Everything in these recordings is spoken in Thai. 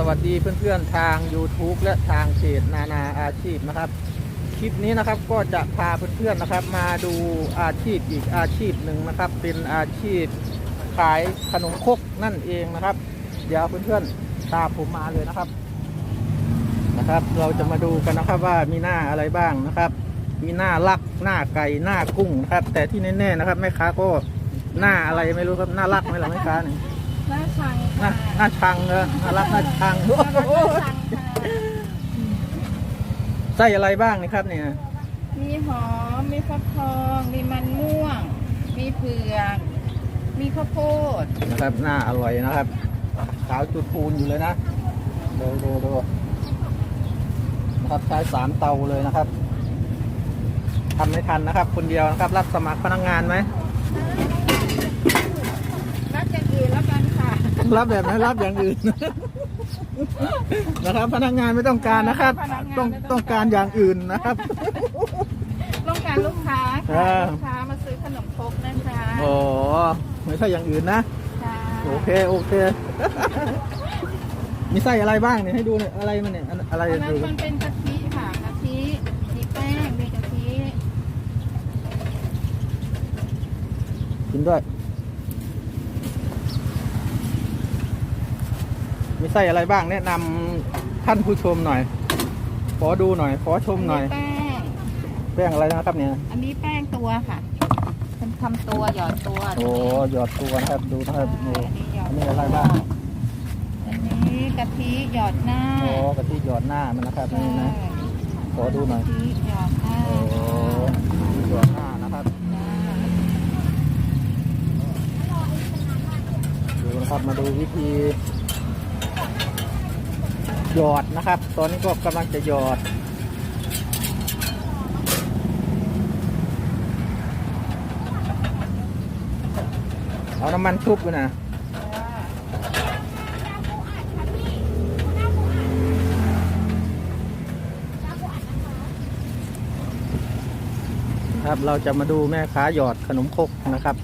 สวัสดีเพื่อนๆทาง YouTube และทางเพจนานาอาชีพนะครับ คลิปนี้นะครับก็จะพาเพื่อนๆนะครับ มาดูอาชีพอีกอาชีพหนึ่งนะครับ เป็นอาชีพขายขนมคกนั่นเองนะครับ เดี๋ยวเพื่อนๆตามผมมาเลยนะครับนะครับ เราจะมาดูกันนะครับว่ามีหน้าอะไรบ้างนะครับ มีหน้าลักหน้าไก่หน้ากุ้งครับ แต่ที่แน่ๆนะครับแม่ค้าก็หน้าอะไรไม่รู้ครับหน้าลักไหมล่ะแม่ค้าเนี่ย หน้าชังหน้าค่ะหน้าชังเออหน้ารักหน้าชังหน้ารักหน้าชังค่ะไส้อะไรบ้างนี่ครับเนี่ยมีหอม มีฟักทอง มีมันม่วง มีเผือก มีข้าวโพดนะครับหน้าอร่อยนะครับขาวจุดปูนอยู่เลยนะดูดูดูนะครับใช้สามเตาเลยนะครับทำไม่ทันนะครับ คนเดียวนะครับ รับสมัครพนักงานไหมรับอย่างอื่นแล้วกันค่ะ รับแบบไหนรับอย่างอื่น นะครับ พนักงานไม่ต้องการนะครับต้องต้องการอย่างอื่นนะครับ ต้องการลูกค้าอ่าค่ะลูกค้ามาซื้อขนมครกนะคะโอ้ไม่ใช่อย่างอื่นนะค่ะโอเคโอเค มีไส้อะไรบ้างเนี่ยให้ดูหน่อยอะไรมันเนี่ยอันอะไรอันนั้นดูมันเป็นกะทิค่ะกะทิมีแป้งมีกะทิกินด้วย มีไส้อะไรบ้างแนะนำท่านผู้ชมหน่อย ขอดูหน่อย ขอชมหน่อย แป้ง แป้งอะไรนะครับเนี่ย อันนี้แป้งตัวค่ะเป็นทำตัวหยอดตัวโอ้หยอดตัวนะครับดูนะครับโอ้อันนี้หยอดอันนี้อะไรบ้าง อันนี้กะทิหยอดหน้าโอ้กะทิหยอดหน้ามันนะครับนี่นะ ขอดูหน่อย กะทิหยอดหน้าโอ้หยอดหน้านะครับ ดูนะครับ มาดูวิธี หยอดนะครับ ตอนนี้ก็กำลังจะหยอด เอาน้ำมันชุบนะครับเราจะมาดูแม่ค้าหยอดขนมครกนะครับ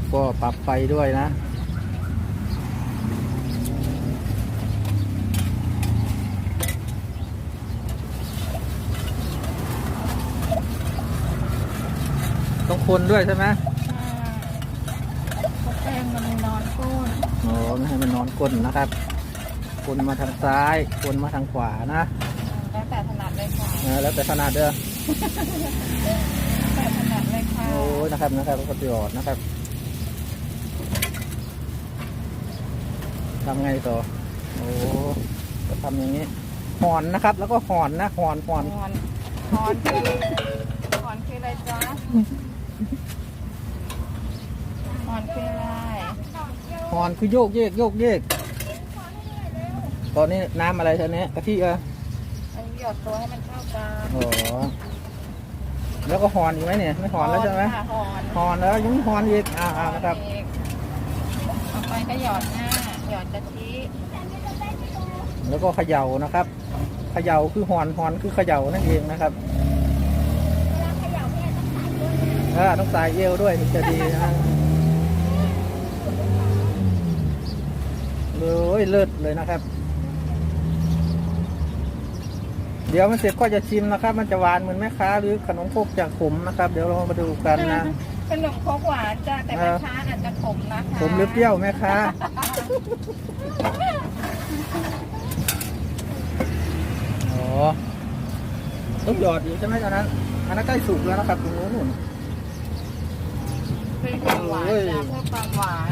ครับ ก็ปรับไฟด้วยนะ ต้องคนด้วยใช่ไหมเพราะแป้งมันนอนก้นโอ้ไม่ให้มันนอนก้นนะครับคนมาทางซ้ายคนมาทางขวานะแล้วแต่ถนัดเลยค่ะเออแล้วแต่ขนาดเด้อแล้วแต่ถนัดเลยค่ะโอ้ยนะครับนะครับก็หยอดนะครับ ทำไงต่อ โอ้ก็ทำอย่างนี้หอนนะครับ แล้วก็หอนนะหอนหอนนอนนอนคือหอนคืออะไรจ๊ะหอนคืออะไรหอนคือโยกเยกโยกเยกตอนนี้น้ำอะไรท่านี้กะทิเอออันนี้หยอดตัวให้มันเข้ากันโอ้แล้วก็หอนอีกไหมเนี่ย ไม่หอนแล้วใช่ไหมค่ะหอนหอนแล้วยังหอนอีกอ่าอ่านะครับอีกต่อไปก็หยอดหน้า หยอดกะทิแล้วก็เขย่านะครับเขย่าคือหอนหอนคือเขย่านั่นเองนะครับเออต้องสายเอวด้วยถึงจะดีนะเลยเลิศเลยนะครับ เดี๋ยวมันเสร็จก็จะชิมนะครับ มันจะหวานเหมือนแม่ค้าหรือขนมคกจากขมนะครับ เดี๋ยวเรามาดูกันนะ ขนมครกหวานจ้ะแต่เอแม่อค้าอาจจะขมนะคะขมหรือเปรี้ยวแม่ค้าอ๋อต้องหยอดอยู่ใช่ไหมตอนนั้นอันนั้นใกล้สุกแล้วนะครับตรงนู้นนู่นเพื่อความหวานโอ้ยจ้ะเพื่อความหวาน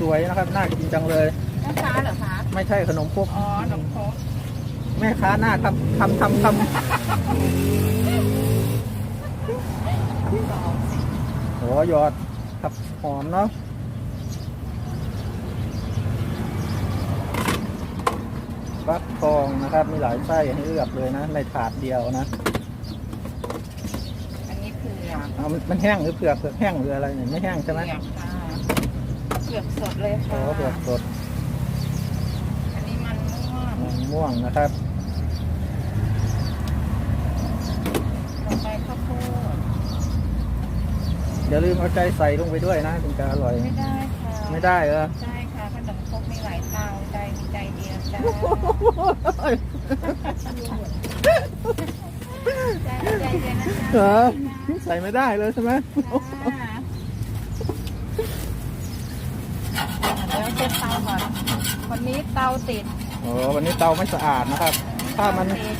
สวยนะครับน่ากินจังเลยแม่ค้าเหรอคะไม่ใช่ขนมครกอ๋อขนมครกแม่ค้าหน้าทำทำทำทำโอ้หยอดครับหอมเนาะฟักทองนะครับมีหลายไส้ให้เลือกเลยนะ ในถาดเดียวนะอันนี้เผือกเอามันมันแห้งหรือเผือกเผือกแห้งหรืออะไรเนี่ยไม่แห้งใช่ไหมเผือกค่ะเผือกสดเลยโอ้ค่ะเผือกสดอันนี้มันม่วงมันม่วงนะครับ ต่ อไปข้าวโพดเดี๋ยวอย่าลืมเอาใจใส่ลงไปด้วยนะถึงจะอร่อย ไม่ได้ค่ะไม่ได้เหรอ ใช่ค่ะขนมครกมีหลายเตาใจมีใจเดียวจ้าใจใจเดียวนะเหรจ๊ะอใส่ไม่ได้เลยใช่ไหมเดี๋ยวเช็ดเตาก่อนวันนี้เตาติดโอ้วันนี้เตาไม่สะอาดนะครับ ถ้ามันติด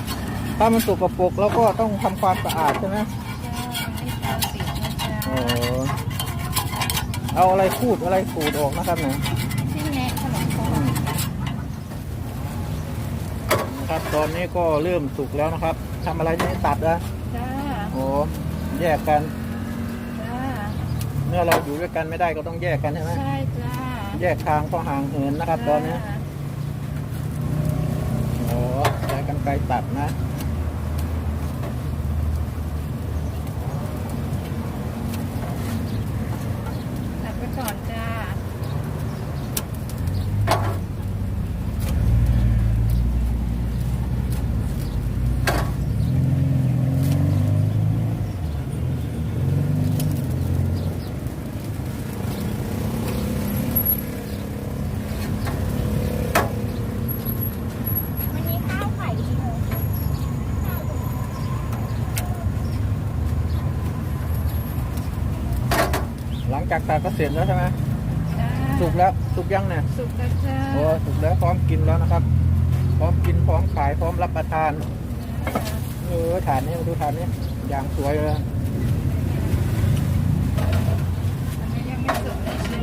ถ้ามันสกปรกแล้วก็ต้องทำความสะอาดใช่ไหม จ้าวันนี้เตาติดนะจ๊ะ โอ้ เอาอะไรขูดอะไรขูดออกนะครับเนี่ยที่แนะขนมครกนะครับตอนนี้ก็เริ่มสุกแล้วนะครับทำอะไรนี่ตัดนะจ้าโอ้แยกกัน จ้าเมื่อเราอยู่ด้วยกันไม่ได้ก็ต้องแยกกันใช่ไหมใช่จ้าแยกทางก็ห่างเหินนะครับ ตอนนี้โอ้ใช้กันไกรตัดนะ ตัดไปก่อนจ้า วันนี้ข้าวไข่ดีเลย หลัง จากตัดก็เสร็จแล้วใช่ไหมจ้าสุกแล้วสุกยังเนี่ยสุกแล้วจ้าโอ้สุกแล้วพร้อมกินแล้วนะครับ พร้อมกินพร้อมขายพร้อมรับประทานเออฐานนี้มาดูฐานนี้อย่างสวยเลยอันนี้ยังไม่สุกเลยจ้า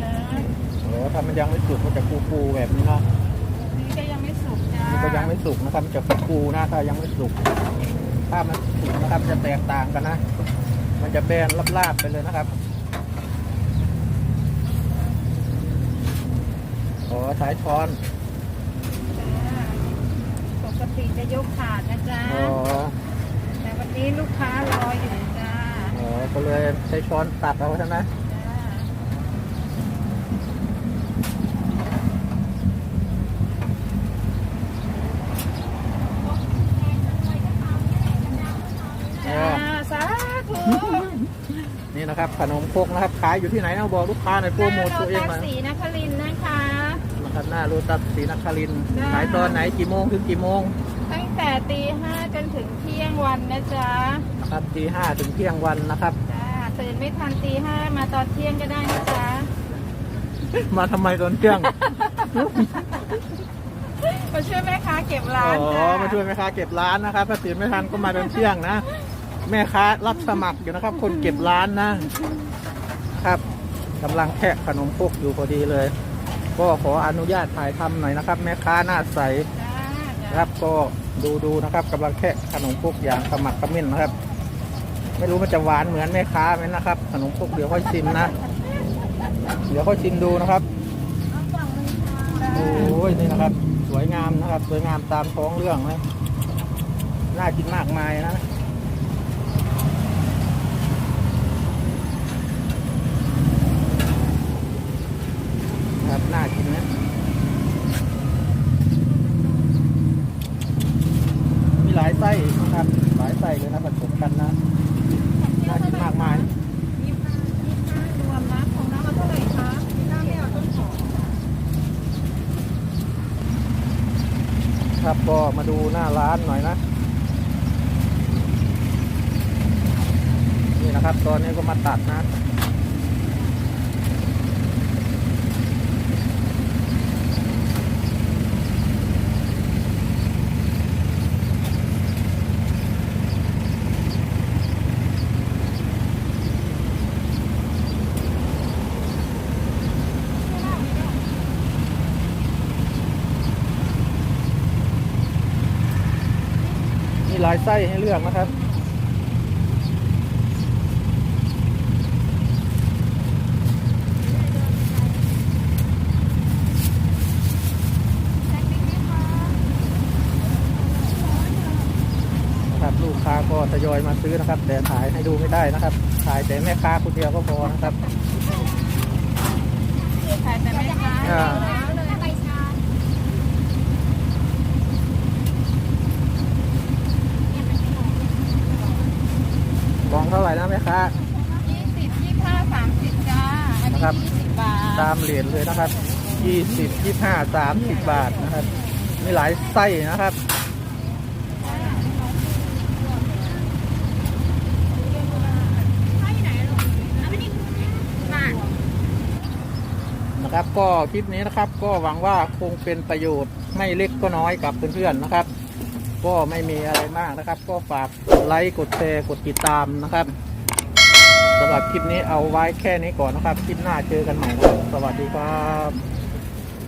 โอ้ถ้ามันยังไม่สุกมันจะฟูๆแบบนี้เนาะอันนี้ก็ยังไม่สุกจ้านี่ก็ยังไม่สุกนะครับมันจะฟูๆนะถ้ายังไม่สุก ถ้ามันสุกนะครับจะแตกต่างกันนะ มันจะแบนลาบๆไปเลยนะครับ โอ้ใช้ช้อนจ้าปกติจะยกถาดนะจ้าโอ้แต่วันนี้ลูกค้ารออยู่จ้าโอ้ก็เลยใช้ช้อนตัดเอาใช่ไหม จ้า เอ จ้า อ สาธุ นี่นะครับ ขนมครกนะครับขายอยู่ที่ไหนนะบอกลูกค้าหน่อยโปรโมทตัวเองหน่อยสีนครินทร์นะคะนะครับหน้าโรตัสศรีนครินทร์ได้ขายตอนไหนกี่โมงถึงกี่โมง ตั้งแต่ตีห้าจนถึงเที่ยงวันนะจ๊ะนะครับตีห้าถึงเที่ยงวันนะครับจ้าตื่นไม่ทันตีห้ามาตอนเที่ยงก็ได้นะจ๊ะมาทำไมตอนเที่ยงมาช่วยแม่ค้าเก็บร้าอ๋นอจ้ามาช่วยแม่ค้าเก็บร้านนะครับ ถ้าตื่นไม่ทันก็มาตอนเที่ยงนะ แม่ค้ารับสมัครอยู่นะครับ คนเก็บร้านนะครับกำลังแคะขนมครกอยู่พอดีเลย ก็ขออนุญาตถ่ายทำหน่อยนะครับ แม่ค้าหน้าใสครับก็ดูดูนะครับกำลังแคะขนมครกอย่างสมัครขมิ้นนะครับ ไม่รู้มันจะหวานเหมือนแม่ค้าไหมนะครับ ขนมครกเดี๋ยวค่อยชิมนะ เดี๋ยวค่อยชิมดูนะครับโอ้ยนี่นะครับ สวยงามนะครับ สวยงามตามท้องเรื่องนะน่ากินมากมายนะ ครับ น่ากินนะมีหลายไส้นะครับ หลายไส้เลยนะผสมกันนะ น่ากินมากมายยี่สิบห้ายี่สิบห้ารวมนะของน้ำมาเท่าไหร่คะน้ำไม่เอาต้นหอมครับก็มาดูหน้าร้านหน่อยนะนี่นะครับ ตอนนี้ก็มาตัดนะายไส้ให้เลือกนะครับนะครับลูกค้าก็ทยอยมาซื้อนะครับ แต่ถ่ายให้ดูไม่ได้นะครับ ถ่ายแต่แม่ค้าคนเดียวก็พอนะครับขายแต่แม่ค้า อ่า แล้วเลยใบชา กล่อง เท่าไหร่นะแม่ค้า ยี่สิบยี่สิบห้าสามนะครับ20บาทตามเหรียญเลยนะครับ20 25 30บาทนะครับ มีหลายไส้นะครับ นะครับก็คลิปนี้นะครับก็หวังว่าคงเป็นประโยชน์ไม่เล็กก็น้อยกับเพื่อนๆนะครับ ก็ไม่มีอะไรมากนะครับ ก็ฝากกดไลค์กดแชร์กดติดตามนะครับสำหรับคลิปนี้เอาไว้แค่นี้ก่อนนะครับ คลิปหน้าเจอกันใหม่ครับสวัสดีครับ